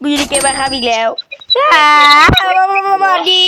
กูอยู่ในเกมนะครับอีกแล้วอ่ามามาดี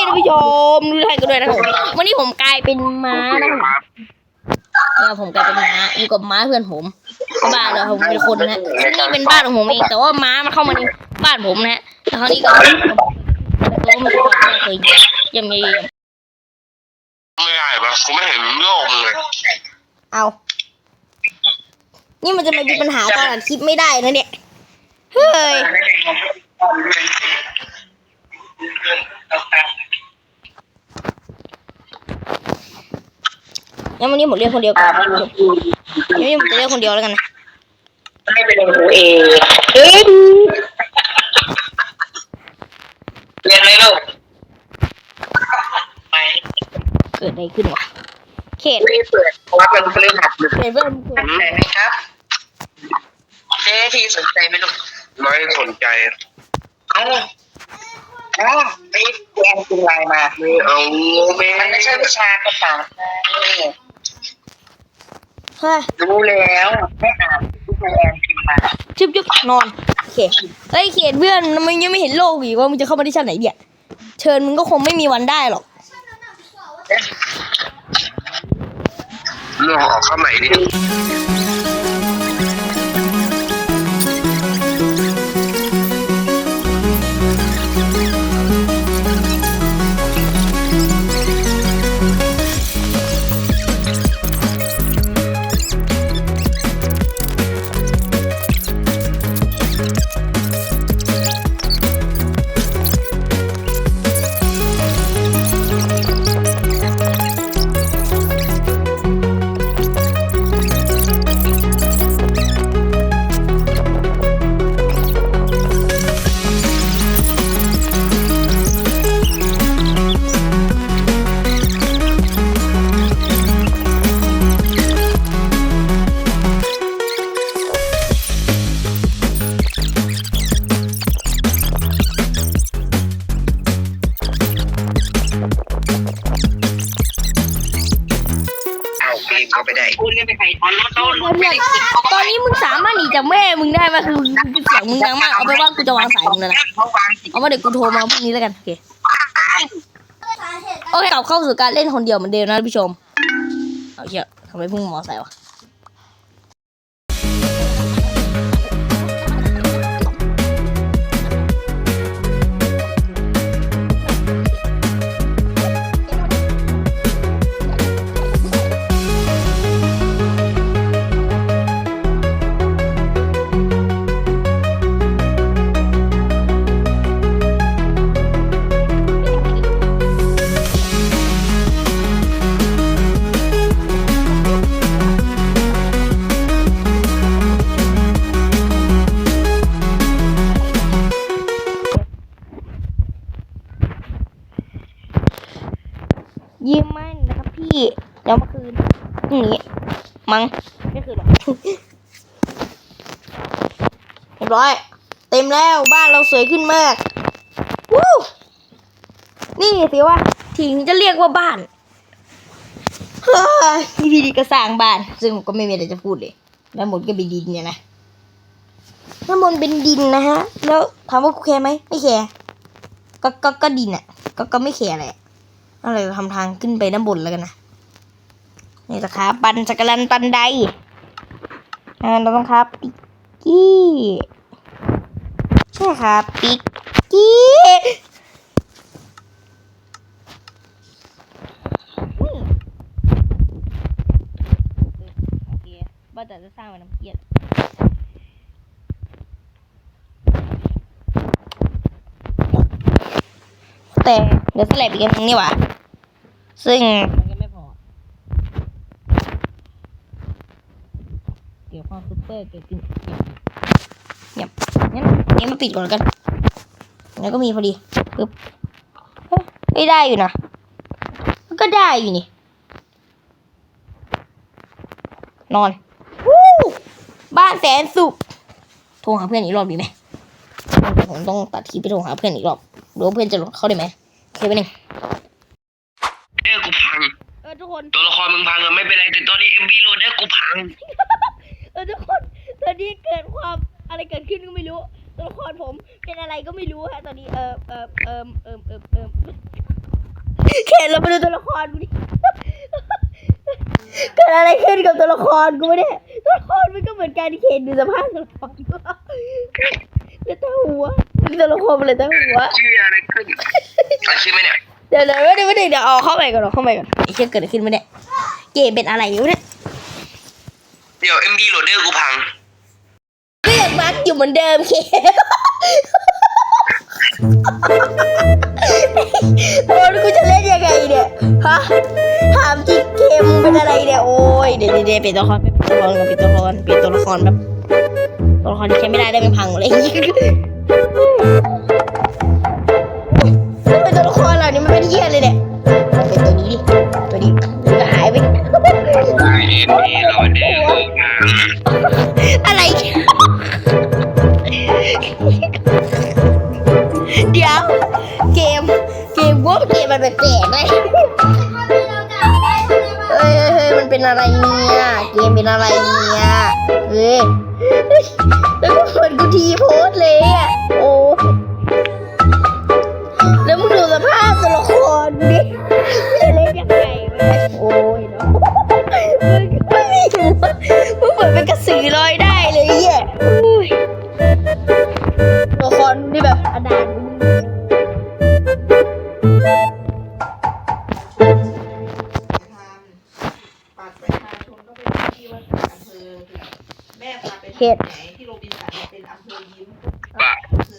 ท่านผู้ชมดูไทยกันด้วยนะครับผมวันนี้ผมกลายเป็นม้านะครับเนี่ยผมกลายเป็นม้าอยู่กับม้าเพื่อนผมก็บ้านเราผมเป็นคนนะนี่เป็นบ้านของผมเองแต่ว่าม้ามันเข้ามาในบ้านผมนะฮะแล้วคราวนี้ก็ก็ไม่รู้ว่าเคยเยี่ยมเยี่ยมไม่ได้ปะกูไม่เห็นโลกมึงเลยเอา นี่มันจะมามีปัญหาตอนอัดคลิปไม่ได้นะเนี่ย เฮ้ยงั้นวันนี้ผมเรียกคนเดียวกันวันนี้ผมจะเรียกคนเดียวแล้วกันนะไม่เป็นหูเองเฮ้ยเรียนไหมลูกไม่เกิดอะไรขึ้นวะเขตไม่เปิดเพราะว่ามันเรื่องหัดเลยเขตเริ่มเกิสดนใจไหมครับเจ๊ทีสนใจไหมลูก ไม่สนใจ เอ้าเอ้าไปแกนกินไลน์มาไม่เอาไม่มันไม่ใช่วิชาภาษาไทยเฮ้ยรู้แล้วไม่อ่านทุกแอนพิมพ์มาจุ๊บจุ๊บนอนโอเคเฮ้ยเขตเพื่อนมึงยังไม่เห็นโลกอีกว่ามึงจะเข้ามาที่ชั้นไหนเนี่ยเชิญมึงก็คงไม่มีวันได้หรอก เรื่องออกเข้าใหม่ดิ ม่มึงได้ไหมคือเสียงมึงดังมากเอาไปนว่ากูจะวางสายมึงแล้วนะเขาวางสิเอาว่าเดี๋ยวกูโทรมาพรุ่งนี้แล้วกันโอเคโอเคกลับเข้าสู่การเล่นคนเดียวเหมือนเดิมนะท่านผู้ชมเอาเชี่ยทำไมพุ่งหมอใส่วะ ยิ้มมั่นนะครับพี่เดี๋ยวมื่อคืนพรุ่งนี้มั้งไม่คืนหรอกเรียบร้อย เต็มแล้วบ้านเราสวยขึ้นมากวู้นี่สิว่าถึงจะเรียกว่าบ้านเฮ้ยพี่พีดีก็สร้างบ้าน ซึ่งก็ไม่มีอะไรจะพูดเลยด้านบนก็เป็นดินเนี่ยนะด้านบนเป็นดินนะฮะ แล้วถามว่ากูแคร์ไหมไม่แคร์ก็ก็ก็ดินอะ ก็ก็ไม่แคร์แหละ ก็เลยทำทางขึ้นไปด้านบนแล้วกันนะนี่จะครับปันจักรลันตันไดเราต้องครับปิกกี้ใช่ครับปิกกี้โอเคบ้านแต่จะสร้างไว้น้ำเกียรแต่เดี๋ยวสลับอีกอันนึงนี่หว่า ซึ่งมันก็ไม่พอ เดี๋ยวความซุปเปอร์เกิดขึ้นเงียบงั้นนี่มาปิดก่อนแล้วกัน แล้วก็มีพอดีปึ๊บเฮ้ยไม่ได้อยู่นะมันก็ได้อยู่นี่ นอนวู้บ้านแสนสุขโทรหาเพื่อนอีกรอบดีไหมผมต้องตัดทีไปโทรหาเพื่อนอีกรอบดูว่าเพื่อนจะลดเข้าได้ไหมโอเคไปหนึ่ง เอ้ยกูพัง เออทุกคน ตัวละครมึงพังอะไม่เป็นไรแต่ตอนนี้เอ็มบีโหล ดได้กูพังเออทุกคนตอนนี้เกิดความอะไรเกิดขึ้นก็ไม่รู้ ตัวละครผมเป็นอะไรก็ไม่รู้ฮะตอนนี้เออเออเออเออเออเออเคนเราไปดูตัวละครกูดิเกิดอะไรขึ้นกับตัวละครกูไม่ได้ตัวละครมันก็เหมือนกันเคนดูสภาพตัวละครกูเหลยแต่หัวตัวละครมันเหลยแต่หัวชื่ออะไรขึ้นอาชีพไหมเนี่ยเดี๋ยวเดี๋ยวเดี๋ยวเดี๋ยวเดี๋ยวเอาเข้าไปก่อนเอาเข้าไปก่อนไอ้เชี่ยเกิดอะไรขึ้นมาเนี่ยเกมเป็นอะไรอยู่เนี่ยเดี๋ยวเอ็มดีโหลดเดอร์กูพังก็ยัง บักอยู่เหมือนเดิมเคโอ้ยกูจะเล่นยังไงเนี่ยฮะถามจิกเกมเป็นอะไรเนี่ยโอ้ยเดี๋ยวเดี๋ยวเดี๋ยวเปลี่ยนตัวละครเปลี่ยนตัวละครเปลี่ยนตัวละครเปลี่ยนตัวละครแบบตัวละครที่ใช้ไม่ได้ได้เป็นพังเลย แล้วก็เหมือนกูทีโพสเลยอะ โอ้ ม่พาไปที่ไหนที่โรบินสันเนี่ยเป็นอำเภอยิ้มบ้า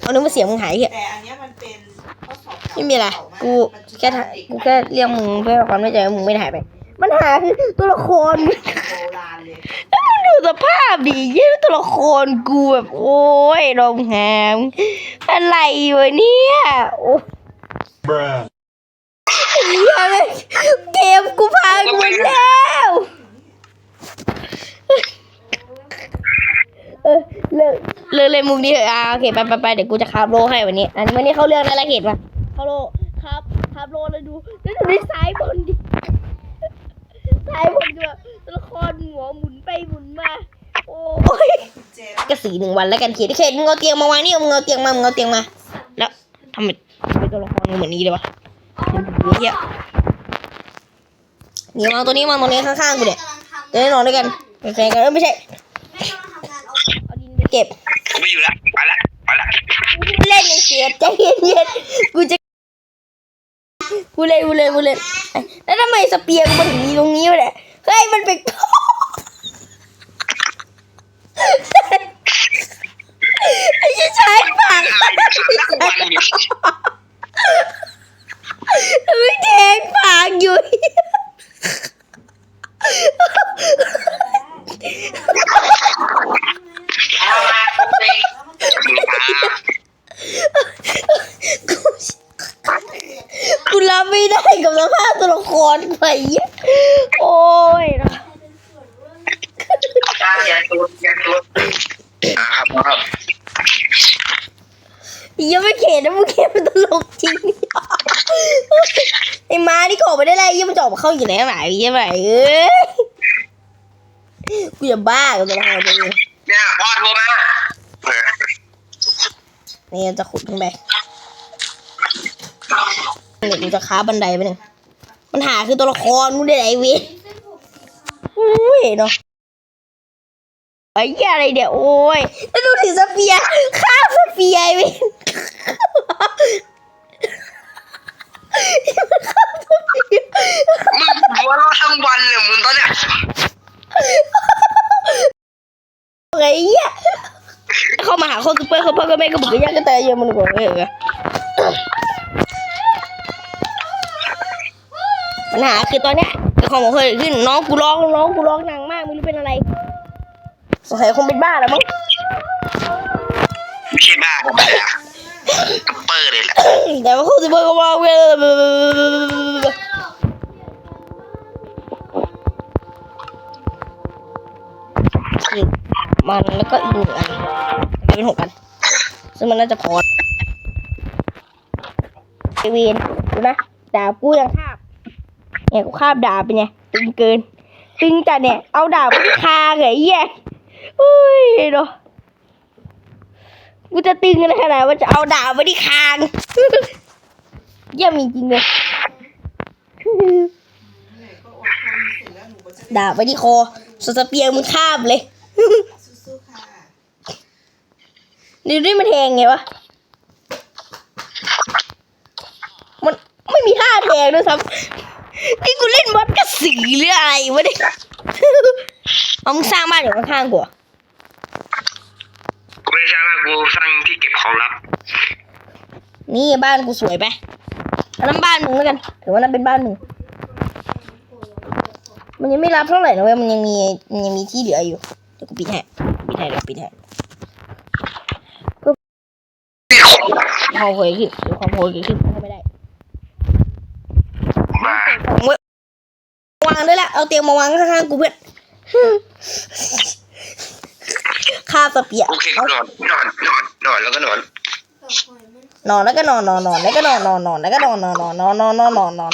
เอานึกว่าเสียงมึงหายเหรอแต่อันเนี้ยมันเป็นข้อสอบไม่มีอะไรกูแค่ถกูแค่เรียกมึงเพื่อความไม่ใจว่ามึงไม่ได้หายไป มันหาคือตัวละครโบราณเลยแล้วมันดูสภาพดิยี่ตัวละครกูแบบโอ้ยโรงแรมอะไรวะเนี่ยโอ้ Bruh. เหี้ยเลยเกมกูพังหมดแล้ว เออเลิกเลิกเลยมุมนี้เถอะอ่าโอเคไปไปไปเดี๋ยวกูจะคาบโลให้วันนี้ อันวันนี้เข้าเรื่องได้ละเห็นปะเขาโลครับคาบโลเลยดูแล้วดูในซ้ายบนดิซ้ายบนดูแบบตัวละครหัวหมุนไปหมุนมาโอ้ยกระสีหนึ่งวันแล้วกันเขียนเขียนมึงเอาเตียงมาวางนี่มึงเอาเตียงมามึงเอาเตียงมา แล้วทำไมทำไมตัวละครเหมือนนี้เลยวะเฮียนี่วางตัวนี้วางตัวนี้ข้างๆกูเนี่ยจะได้นอนด้วยกันเป็นแฟนกันเออไม่ใช่ เอาดินไปเก็บ กูไม่อยู่ละไปละไปละกูเล่นในเสียใจเย็นๆกูจะกูเล่นกูเล่นกูเล่นแล้วทำไมสเปียร์กูมาถึงมีตรงนี้วะเนี่ยเฮ้ยมันเป็นไอ้ชิชายปากวันอยู่ไม่แทงปากอยู่ เอามาเองกูกูรับไม่ได้กับสภาพตัวละครไปอะโอ้ยนะการอย่าตัวอย่าตัวครับครับยังไม่เข็ดนะมึงเข็ดเป็นตลกจริงไอ้ม้านี่ก็ออกไปได้ไรยังมันจะออกมาเข้าอยู่ไหนไหนยังไงเอ้ยกูจะบ้ากับตัวละครตัวนี้ เนี่ยพ่อโทรมานี่จะขุดขึ้นไปเดี๋ยวกูจะค้าบันไดไปหนึ่งปัญหาคือตัวละครมึงได้ไหนวิอุ้ยเนาะไอ้แกอะไรเดี๋ยวโอ้ยแล้วดูถึงสเปียร์ข้าสเปียร์ไอ้เว้ย มึงหัวเราะทั้งวันเลยมึงตอนเนี้ย ไอ้เหี้ยเข้ามาหา คนซุปเปอร์เขาพ่อก็แม่ก็บอกยากก็แต่เยอะมันกว่าเออปัญหาคือตอนเนี้ยไอ้ของผมเคยขึ้นน้องกูร้องน้องกูร้องหนังมากไม่รู้เป็นอะไรสงสัยคงเป็นบ้าแล้วมั้งไม่ใช่บ้าผมเลยอะเปิดเลยแหละแต่ว่าคนซุปเปอร์ก็ร้องเว้ยอีกมันแล้วก็อีกหนึ่งอัน เป็นหกอันซึ่งมันน่าจะพอไอเวนดูนะดาบกูยังคาบเนี่ยกูคาบดาบเป็นไงตึงเกินตึงจัดเนี่ย เอาดาบไปคาเหรอไอ้เหี้ยอุ้ยเนาะกูจะตึงกันขนาดว่าจะเอาดาบไว้ที่คางเยี่ยมจริงเลยดาบไว้ที่คอสเปียร์มึงข้ามเลย ด้วยมันแทงไงวะ มันไม่มีท่าแทงด้วยซ้ำนี่กูเล่นมอดกระสือหรืออะไรวะเนี่ยเอามึงสร้างบ้านอยู่ข้างๆกูเหรอกูไม่ได้สร้างบ้านกูสร้างที่เก็บของลับ นี่บ้านกูสวยไปอันนั้นบ้านมึงแล้วกันถือว่านั่นเป็นบ้านมึง มันยังไม่รับเท่าไหร่นะเว้ย มันยังมีมันยังมีที่เหลืออยู่ เดี๋ยวกูปิดให้ปิดให้เดี๋ยวปิดให้ ความโหยขึ้นเดี๋ยวความโหยขึ้นเข้าไม่ได้มางไว้วางได้แล้วเอาเตียงมาวางข้างๆกูเพื่อนข้าบสเปียร์โอเคนอนนอนนอนนอนแล้วก็นอนนอนแล้วก็นอนนอนนอนแล้วก็นอนนอนนอนแล้วก็นอนนอนนอนนอนนอนนอนนอนนอน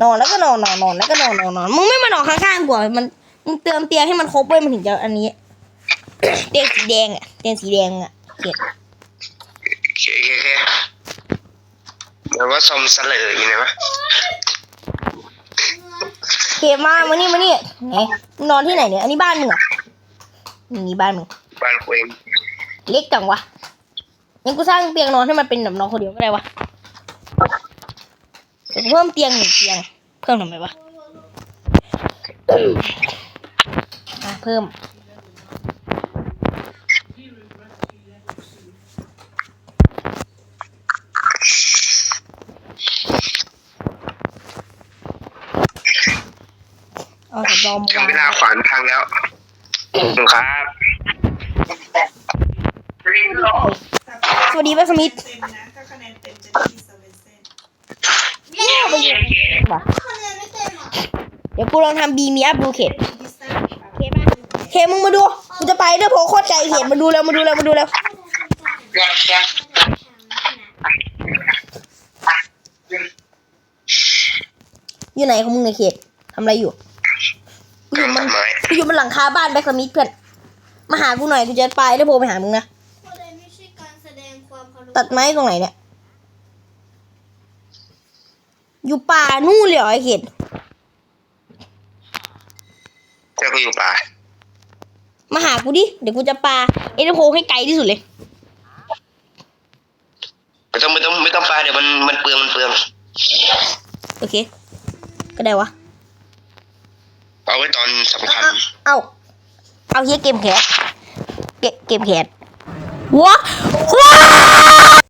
นอนแล้วก็นอนนอนนอนแล้วก็นอนนอนนอนมึงไม่มานอนข้างๆกูมันมึงเติมเตียงให้มันครบเว้ยมันถึงจะอันนี้ เตียงสีแดงอะเตียงสีแดงอะเกียด โอเคโอเคโอเคเดี๋ยวว่าซอมสเลออยู่ไหนวะเกลียดมามานี่มานี่ไหนมึงนอนที่ไหนเนี่ย อันนี้บ้านมึงเหรอะนี่บ้านมึง บ้านกูเองเล็กจังวะงั้นกูสร้างเตียงนอนให้มันเป็นแบบนอนคนเดียวก็ได้วะเดี๋ยวกูเพิ่มเตียงหนึ่งเตียง เพิ่มทำไมวะอะเพิ่ม เอาสำรองมาถึงวางเวลาขวานพังแล้วครับ สวัสดีแม่สมิธเต็มนะถ้าคะแนนเต็มจะได้ที่เซเว่นเซนว่ะเดี๋ยวกูลองทำบีมีอัพดูเขตพิซซ่าเคป่ะเคมึงมาดู กูจะไปเด้อโพโคตรไกลเขตมาดูแล้วมาดูแล้วมาดูแล้วอยู่ไหนของมึงในยเขตทำอะไรอยู่กู อยู่มันทำไมกูอยู่บนหลังคาบ้านแบ็คสมิธเพื่อน มาหากูหน่อยกูจะไปเด้อโพไปหามึงนะเพราะเลยไม่ใช่การแสดงความเคารพตัดไม้ตรงไหนเนี่ย อยู่ป่านู่นเลยเหรอไอเขตเจ้าก็อยู่ป่า มาหากูดิ เดี๋ยวกูจะปาเอเดโพให้ไกลที่สุดเลย ไม่ต้องไม่ต้องไม่ต้องปลาเดี๋ยวมันมันเปลืองมันเปลือง โอเค ก็ได้วะ เอาไว้ตอนสำคัญ เอา เอาเฮียเกมแคสเกเกมแคสว้าว้า